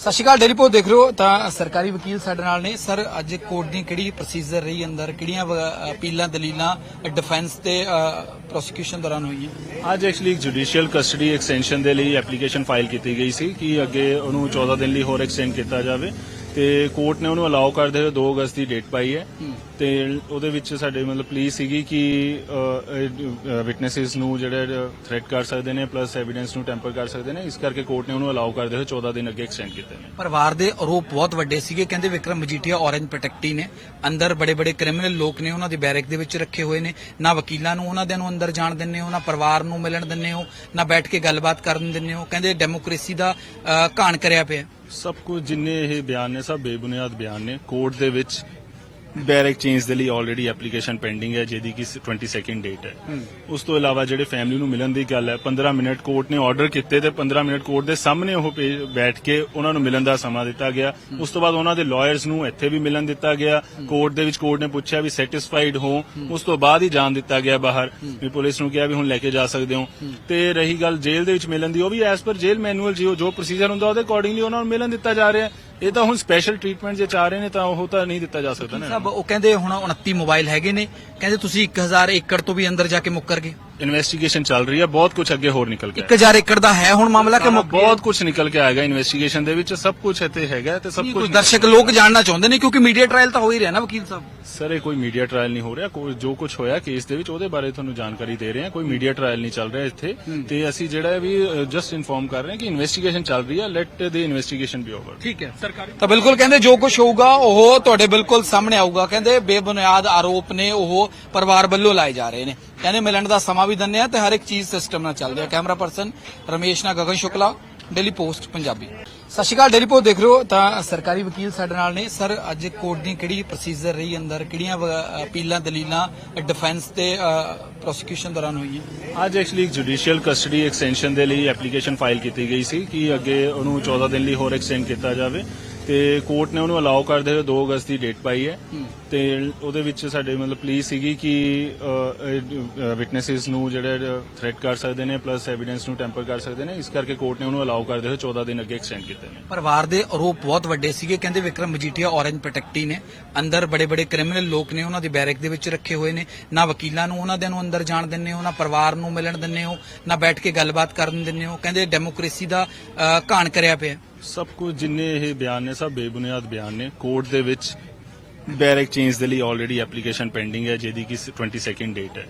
ਸਤਿ ਸ਼੍ਰੀ ਅਕਾਲ daily post ਦੇਖ ਰਹੇ ਹੋ। ਤਾਂ ਸਰਕਾਰੀ ਵਕੀਲ ਸਾਡੇ ਨਾਲ ਨੇ। ਸਰ, ਅੱਜ ਕੋਰਟ ਦੀ ਕਿਹੜੀ ਪ੍ਰੋਸੀਜਰ ਰਹੀ ਅੰਦਰ? ਕਿਹੜੀਆਂ ਅਪੀਲਾਂ, ਦਲੀਲਾਂ ਡਿਫੈਂਸ ਤੇ ਪ੍ਰੋਸੀਕਿਊਸ਼ਨ ਦੌਰਾਨ ਹੋਈਆਂ? ਅੱਜ ਐਕਚੁਅਲੀ ਜੁਡੀਸ਼ੀਅਲ ਕਸਟਡੀ ਐਕਸਟੈਂਸ਼ਨ ਦੇ ਲਈ ਐਪਲੀਕੇਸ਼ਨ ਫਾਈਲ ਕੀਤੀ ਗਈ ਸੀ ਕਿ ਅੱਗੇ ਉਹਨੂੰ 14 ਦਿਨ ਲਈ ਹੋਰ ਐਕਸਟੈਂਡ ਕੀਤਾ ਜਾਵੇ। ਤੇ ਕੋਰਟ ਨੇ ਉਹਨੂੰ ਅਲਾਉ ਕਰਦੇ ਹੋਏ 2 ਅਗਸਤ ਦੀ ਡੇਟ ਪਾਈ ਹੈ। ਤੇ ਉਹਦੇ ਵਿੱਚ ਸਾਡੇ ਮਤਲਬ ਪਲੀਜ਼ ਸੀਗੀ ਕਿ ਵਿਟਨੈਸਸ ਨੂੰ ਜਿਹੜੇ ਥ੍ਰੈਟ ਕਰ ਸਕਦੇ ਨੇ ਪਲੱਸ ਐਵੀਡੈਂਸ ਨੂੰ ਟੈਂਪਰ ਕਰ ਸਕਦੇ ਨੇ। ਇਸ ਕਰਕੇ ਕੋਰਟ ਨੇ ਉਹਨੂੰ ਅਲਾਉ ਕਰਦੇ ਹੋਏ 14 ਦਿਨ ਅੱਗੇ ਐਕਸਟੈਂਡ ਕੀਤੇ ਨੇ। ਪਰਿਵਾਰ ਦੇ ਆਰੋਪ ਬਹੁਤ ਵੱਡੇ ਸੀਗੇ। ਕਹਿੰਦੇ ਵਿਕਰਮ ਮਜੀਠੀਆ ਔਰੰਜ ਪ੍ਰੋਟੈਕਟੀ ਨੇ। ਅੰਦਰ ਬੜੇ ਬੜੇ ਕ੍ਰਿਮੀਨਲ ਲੋਕ ਨੇ ਉਹਨਾਂ ਦੇ ਬੈਰਕ ਦੇ ਵਿੱਚ ਰੱਖੇ ਹੋਏ ਨੇ। ਨਾ ਵਕੀਲਾਂ ਨੂੰ ਉਹਨਾਂ ਦੇ ਨੂੰ ਅੰਦਰ ਜਾਣ ਦਿੰਦੇ ਹੋ ਨਾ ਪਰਿਵਾਰ ਨੂੰ ਮਿਲਣ ਦਿੰਦੇ ਹੋ ਨਾ ਬੈਠ ਕੇ ਗੱਲਬਾਤ ਕਰਨ ਦਿੰਦੇ ਹੋ। ਕਹਿੰਦੇ ਡੈਮੋਕ੍ਰੇਸੀ ਦਾ ਘਾਣ ਕਰਿਆ ਪਿਆ। ਸਭ ਕੁਝ ਜਿੰਨੇ ਇਹ ਬਿਆਨ ਨੇ ਸਭ ਬੇਬੁਨਿਆਦ ਬਿਆਨ ਨੇ ਕੋਰਟ ਦੇ ਵਿੱਚ ਬੈਰਕ ਚੇਂਜ ਦੇ ਲਈ ਆਲਰੇਡੀ ਐਪਲੀਕੇਸ਼ਨ ਪੈਂਡਿੰਗ ਹੈ ਜਿਹਦੀ ਕਿ 22nd ਡੇਟ ਹੈ। ਉਸ ਤੋਂ ਇਲਾਵਾ ਜਿਹੜੇ ਫੈਮਿਲੀ ਨੂੰ ਮਿਲਣ ਦੀ ਗੱਲ ਹੈ 15 ਮਿੰਟ ਕੋਰਟ ਨੇ ਆਰਡਰ ਕੀਤੇ ਤੇ 15 ਮਿੰਟ ਕੋਰਟ ਦੇ ਸਾਹਮਣੇ ਉਹ ਬੈਠ ਕੇ ਉਹਨਾਂ ਨੂੰ ਮਿਲਣ ਦਾ ਸਮਾਂ ਦਿੱਤਾ ਗਿਆ। ਉਸ ਤੋਂ ਬਾਅਦ ਉਹਨਾਂ ਦੇ ਲਾਇਰਸ ਨੂੰ ਇੱਥੇ ਵੀ ਮਿਲਣ ਦਿੱਤਾ ਗਿਆ। ਕੋਰਟ ਦੇ ਵਿੱਚ ਕੋਰਟ ਨੇ ਪੁੱਛਿਆ ਵੀ ਸੈਟੀਸਫਾਈਡ ਹੋ। ਉਸ ਤੋਂ ਬਾਅਦ ਹੀ ਜਾਣ ਦਿੱਤਾ ਗਿਆ ਬਾਹਰ। ਵੀ ਪੁਲਿਸ ਨੂੰ ਕਿਹਾ ਵੀ ਹੁਣ ਲੈ ਕੇ ਜਾ ਸਕਦੇ ਹੋ। ਤੇ ਰਹੀ ਗੱਲ ਜੇਲ੍ਹ ਦੇ ਵਿੱਚ ਮਿਲਣ ਦੀ ਉਹ ਵੀ ਐਸ ਪਰ ਜੇਲ੍ਹ ਮੈਨੂਅਲ ਜੋ ਜੋ ਪ੍ਰੋਸੀਜਰ ਹੁੰਦਾ ਉਹਦੇ ਅਕੋਰਡਿੰਗਲੀ ਉਹਨਾਂ ਨੂੰ ਮਿਲਣ ਦਿੱਤਾ ਜਾ ਰਿਹਾ। ਇਹ ਤਾਂ ਹੁਣ ਸਪੈਸ਼ਲ ਟ੍ਰੀਟਮੈਂਟ ਜੇ ਚਾਹ ਰਹੇ ਨੇ ਤਾਂ ਉਹ ਤਾਂ ਨਹੀਂ ਦਿੱਤਾ ਜਾ ਸਕਦਾ ਨਾ। ਸਭ ਉਹ ਕਹਿੰਦੇ ਹੁਣ 29 ਮੋਬਾਈਲ ਹੈਗੇ ਨੇ। ਕਹਿੰਦੇ ਤੁਸੀਂ 1000 ਏਕੜ ਤੋਂ ਵੀ ਅੰਦਰ ਜਾ ਕੇ ਮੁੱਕਰ ਗਏ। ਇਨਵੈਸਟੀਗੇਸ਼ਨ ਚੱਲ ਰਹੀ ਹੈ ਬਹੁਤ ਕੁਝ ਅੱਗੇ ਹੋਰ ਨਿਕਲ ਕੇ 1000 ਏਕੜ ਦਾ ਹੈ ਹੁਣ ਮਾਮਲਾ ਕਿ ਆਏਗਾ ਮੁੱਕ ਗਿਆ? ਬਹੁਤ ਕੁਝ ਨਿਕਲ ਕੇ ਆਏਗਾ ਇਨਵੈਸਟੀਗੇਸ਼ਨ ਦੇ ਵਿੱਚ ਸਭ ਕੁਝ ਇੱਥੇ ਹੈਗਾ ਤੇ ਸਭ ਕੁਝ ਕੁਝ ਦਰਸ਼ਕ ਲੋਕ ਜਾਣਨਾ ਚਾਹੁੰਦੇ ਨੇ ਕਿਉਂਕਿ ਮੀਡੀਆ ਟ੍ਰਾਇਲ ਤਾਂ ਹੋ ਹੀ ਰਿਹਾ ਨਾ ਵਕੀਲ ਸਾਹਿਬ। ਸਰ ਇਹ ਕੋਈ ਮੀਡੀਆ ਟ੍ਰਾਇਲ ਨਹੀਂ ਹੋ ਰਿਹਾ ਕੋਈ ਜੋ ਕੁਝ ਹੋਇਆ ਕੇਸ ਦੇ ਵਿੱਚ ਉਹਦੇ ਬਾਰੇ ਤੁਹਾਨੂੰ ਜਾਣਕਾਰੀ ਦੇ ਰਹੇ ਹਾਂ ਕੋਈ ਮੀਡੀਆ ਟ੍ਰਾਇਲ ਨਹੀਂ ਚੱਲ ਰਿਹਾ ਇੱਥੇ ਤੇ ਅਸੀਂ ਜਿਹੜਾ ਵੀ ਜਸਟ ਇਨਫੋਰਮ ਕਰ ਰਹੇ ਹਾਂ ਕਿ ਇਨਵੈਸਟੀਗੇਸ਼ਨ ਚੱਲ ਰਹੀ ਹੈ let the investigation be over ਠੀਕ ਹੈ। ਸਰਕਾਰੀ ਤਾਂ ਬਿਲਕੁਲ ਕਹਿੰਦੇ ਜੋ ਕੁਝ ਹੋਊਗਾ ਉਹ ਤੁਹਾਡੇ ਬਿਲਕੁਲ ਸਾਹਮਣੇ ਆਊਗਾ। ਕਹਿੰਦੇ ਬੇਬੁਨਿਆਦ ਆਰੋਪ ਨੇ ਉਹ ਪਰਿਵਾਰ ਵੱਲੋਂ ਲਾਏ ਜਾ ਰਹੇ ਨੇ। ਕਹਿੰਦੇ ਮਿਲਣ ਦਾ ਸਮਾਂ ਵੀ ਦਿੰਦੇ ਆ ਤੇ ਹਰ ਇੱਕ ਚੀਜ਼ ਸਿਸਟਮ ਨਾਲ ਚੱਲਦੀ ਹੈ ਕੈਮਰਾ ਪਰਸਨ ਰਮੇਸ਼ ਨਾਲ ਗਗਨ ਸ਼ੁਕਲਾ ਡੇਲੀ ਪੋਸਟ ਪੰਜਾਬੀ ਸਤਿ ਸ਼੍ਰੀ ਅਕਾਲ ਡੇਲੀ ਪੋਸਟ ਦੇਖ ਰਹੇ ਹੋ ਤਾਂ ਸਰਕਾਰੀ ਵਕੀਲ ਸਾਡੇ ਨਾਲ ਨੇ ਸਰ ਅੱਜ ਕੋਰਟ ਦੀ ਕਿਹੜੀ ਪ੍ਰੋਸੀਜਰ ਰਹੀ ਅੰਦਰ ਕਿਹੜੀਆਂ ਅਪੀਲਾਂ ਦਲੀਲਾਂ ਡਿਫੈਂਸ ਤੇ ਪ੍ਰੋਸੀਕਿਊਸ਼ਨ ਦੌਰਾਨ ਹੋਈਆਂ ਅੱਜ ਐਕਚੁਅਲੀ ਜੁਡੀਸ਼ੀਅਲ ਕਸਟਡੀ ਐਕਸਟੈਂਸ਼ਨ ਦੇ ਲਈ ਐਪਲੀਕੇਸ਼ਨ ਫਾਈਲ ਕੀਤੀ ਗਈ ਸੀ, ਕਿ ਅੱਗੇ ਉਹਨੂੰ 14 ਦਿਨ ਲਈ ਹੋਰ ਐਕਸਟੈਂਡ ਕੀਤਾ ਜਾਵੇ। ਤੇ ਕੋਰਟ ਨੇ ਉਹਨੂੰ ਅਲਾਉ ਕਰਦੇ ਹੋਏ 2 ਅਗਸਤ ਦੀ ਡੇਟ ਪਾਈ ਹੈ। ਤੇ ਉਹਦੇ ਵਿੱਚ ਸਾਡੇ ਮਤਲਬ ਪਲੀਜ਼ ਸੀਗੀ ਕਿ ਵਿਟਨੈਸਸ ਨੂੰ ਜਿਹੜੇ ਥ੍ਰੈਟ ਕਰ ਸਕਦੇ ਨੇ ਪਲੱਸ ਐਵੀਡੈਂਸ ਨੂੰ ਟੈਂਪਰ ਕਰ ਸਕਦੇ ਨੇ। ਇਸ ਕਰਕੇ ਕੋਰਟ ਨੇ ਉਹਨੂੰ ਅਲਾਉ ਕਰਦੇ ਹੋਏ 14 ਦਿਨ ਅੱਗੇ ਐਕਸਟੈਂਡ ਕੀਤੇ ਨੇ। ਪਰਿਵਾਰ ਦੇ ਆਰੋਪ ਬਹੁਤ ਵੱਡੇ ਸੀਗੇ। ਕਹਿੰਦੇ ਵਿਕਰਮ ਮਜੀਠੀਆ ਔਰੰਜ ਪ੍ਰੋਟੈਕਟੀ ਨੇ। ਅੰਦਰ ਬੜੇ ਬੜੇ ਕ੍ਰਿਮੀਨਲ ਲੋਕ ਨੇ ਉਹਨਾਂ ਦੇ ਬੈਰਕ ਦੇ ਵਿੱਚ ਰੱਖੇ ਹੋਏ ਨੇ। ਨਾ ਵਕੀਲਾਂ ਨੂੰ ਉਹਨਾਂ ਦੇ ਨੂੰ ਅੰਦਰ ਜਾਣ ਦਿੰਦੇ ਹੋ ਨਾ ਪਰਿਵਾਰ ਨੂੰ ਮਿਲਣ ਦਿੰਦੇ ਹੋ ਨਾ ਬੈਠ ਕੇ ਗੱਲਬਾਤ ਕਰਨ ਦਿੰਦੇ ਹੋ। ਕਹਿੰਦੇ ਡੈਮੋਕ੍ਰੇਸੀ ਦਾ ਘਾਣ ਕਰਿਆ ਪਿਆ। ਸਭ ਕੁਝ ਜਿੰਨੇ ਇਹ ਬਿਆਨ ਨੇ ਸਭ ਬੇਬੁਨਿਆਦ ਬਿਆਨ ਨੇ ਕੋਰਟ ਦੇ ਵਿੱਚ ਬੈਰਕ ਚੇਂਜ ਦੇ ਲਈ ਆਲਰੇਡੀ ਐਪਲੀਕੇਸ਼ਨ ਪੈਂਡਿੰਗ ਹੈ ਜਿਹਦੀ ਕਿ 22nd ਡੇਟ ਹੈ।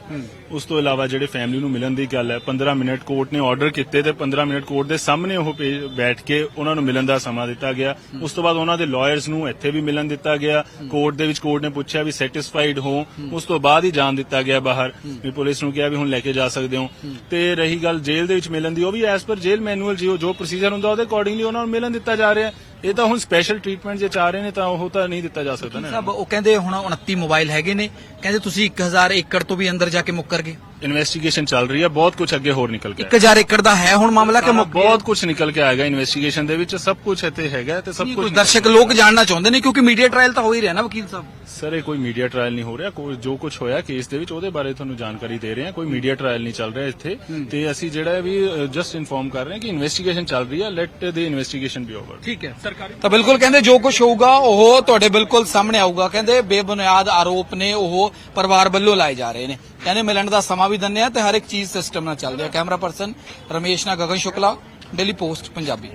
ਉਸ ਤੋਂ ਇਲਾਵਾ ਜਿਹੜੇ ਫੈਮਿਲੀ ਨੂੰ ਮਿਲਣ ਦੀ ਗੱਲ ਹੈ 15 ਮਿੰਟ ਕੋਰਟ ਨੇ ਆਰਡਰ ਕੀਤੇ ਤੇ 15 ਮਿੰਟ ਕੋਰਟ ਦੇ ਸਾਹਮਣੇ ਉਹ ਬੈਠ ਕੇ ਉਹਨਾਂ ਨੂੰ ਮਿਲਣ ਦਾ ਸਮਾਂ ਦਿੱਤਾ ਗਿਆ। ਉਸ ਤੋਂ ਬਾਅਦ ਉਹਨਾਂ ਦੇ ਲਾਇਰਸ ਨੂੰ ਇੱਥੇ ਵੀ ਮਿਲਣ ਦਿੱਤਾ ਗਿਆ। ਕੋਰਟ ਦੇ ਵਿੱਚ ਕੋਰਟ ਨੇ ਪੁੱਛਿਆ ਵੀ ਸੈਟੀਸਫਾਈਡ ਹੋ। ਉਸ ਤੋਂ ਬਾਅਦ ਹੀ ਜਾਣ ਦਿੱਤਾ ਗਿਆ ਬਾਹਰ। ਵੀ ਪੁਲਿਸ ਨੂੰ ਕਿਹਾ ਵੀ ਹੁਣ ਲੈ ਕੇ ਜਾ ਸਕਦੇ ਹੋ। ਤੇ ਰਹੀ ਗੱਲ ਜੇਲ੍ਹ ਦੇ ਵਿੱਚ ਮਿਲਣ ਦੀ ਉਹ ਵੀ ਐਸ ਪਰ ਜੇਲ੍ਹ ਮੈਨੂਅਲ ਜੋ ਜੋ ਪ੍ਰੋਸੀਜਰ ਹੁੰਦਾ ਉਹਦੇ ਅਕੋਰਡਿੰਗਲੀ ਉਹਨਾਂ ਨੂੰ ਮਿਲਣ ਦਿੱਤਾ ਜਾ ਰਿਹਾ। ਇਹ ਤਾਂ ਹੁਣ ਸਪੈਸ਼ਲ ਟ੍ਰੀਟਮੈਂਟ ਜੇ ਚਾਹ ਰਹੇ ਨੇ ਤਾਂ ਉਹ ਤਾਂ ਨਹੀਂ ਦਿੱਤਾ ਜਾ ਸਕਦਾ ਨਾ। ਸਭ ਉਹ ਕਹਿੰਦੇ ਹੁਣ 29 ਮੋਬਾਈਲ ਹੈਗੇ ਨੇ। ਕਹਿੰਦੇ ਤੁਸੀਂ 1000 ਏਕੜ ਤੋਂ ਵੀ ਅੰਦਰ ਜਾ ਕੇ ਮੁੱਕਰ ਗਏ। ਇਨਵੈਸਟੀਗੇਸ਼ਨ ਚੱਲ ਰਹੀ ਹੈ ਬਹੁਤ ਕੁਝ ਅੱਗੇ ਹੋਰ ਨਿਕਲ ਕੇ 1000 ਏਕੜ ਦਾ ਹੈ ਹੁਣ ਮਾਮਲਾ ਕਿ ਮੁੱਕ? ਬਹੁਤ ਕੁਝ ਨਿਕਲ ਕੇ ਆਏਗਾ ਇਨਵੈਸਟੀਗੇਸ਼ਨ ਦੇ ਵਿੱਚ ਸਭ ਕੁਝ ਇੱਥੇ ਹੈਗਾ ਤੇ ਸਭ ਕੁਝ ਦਰਸ਼ਕ ਲੋਕ ਜਾਣਨਾ ਚਾਹੁੰਦੇ ਨੇ ਕਿਉਂਕਿ ਮੀਡੀਆ ਟ੍ਰਾਇਲ ਤਾਂ ਹੋ ਹੀ ਰਿਹਾ ਨਾ ਵਕੀਲ ਸਾਹਿਬ। ਸਰ ਇਹ ਕੋਈ ਮੀਡੀਆ ਟ੍ਰਾਇਲ ਨਹੀਂ ਹੋ ਰਿਹਾ ਕੋਈ ਜੋ ਕੁਝ ਹੋਇਆ ਕੇਸ ਦੇ ਵਿੱਚ ਉਹਦੇ ਬਾਰੇ ਤੁਹਾਨੂੰ ਜਾਣਕਾਰੀ ਦੇ ਰਹੇ ਹਾਂ ਕੋਈ ਮੀਡੀਆ ਟ੍ਰਾਇਲ ਨਹੀਂ ਚੱਲ ਰਿਹਾ ਇੱਥੇ। ਤੇ ਅਸੀਂ ਜਿਹੜਾ ਹੈ ਵੀ ਜਸਟ ਇਨਫੋਰਮ ਕਰ ਰਹੇ ਹਾਂ ਕਿ ਇਨਵੈਸਟੀਗੇਸ਼ਨ ਚੱਲ ਰਹੀ ਹੈ let the investigation be over ਠੀਕ ਹੈ। ਸਰਕਾਰੀ ਤਾਂ ਬਿਲਕੁਲ ਕਹਿੰਦੇ ਜੋ ਕੁਝ ਹੋਊਗਾ ਉਹ ਤੁਹਾਡੇ ਬਿਲਕੁਲ ਸਾਹਮਣੇ ਆਊਗਾ। ਕਹਿੰਦੇ ਬੇਬੁਨਿਆਦ ਆਰੋਪ ਨੇ ਉਹ ਪਰਿਵਾਰ ਵੱਲੋਂ ਲਾਏ ਜਾ ਰਹੇ ਨੇ। ਕਹਿੰਦੇ ਮਿਲਣ ਦਾ ਸਮਾਂ ਵੀ ਦਿੰਦੇ ਆ ਤੇ ਹਰ ਇੱਕ ਚੀਜ਼ ਸਿਸਟਮ ਨਾਲ ਚੱਲਦੀ ਹੈ ਕੈਮਰਾ ਪਰਸਨ ਰਮੇਸ਼ ਨਾਲ ਗਗਨ ਸ਼ੁਕਲਾ ਡੇਲੀ ਪੋਸਟ ਪੰਜਾਬੀ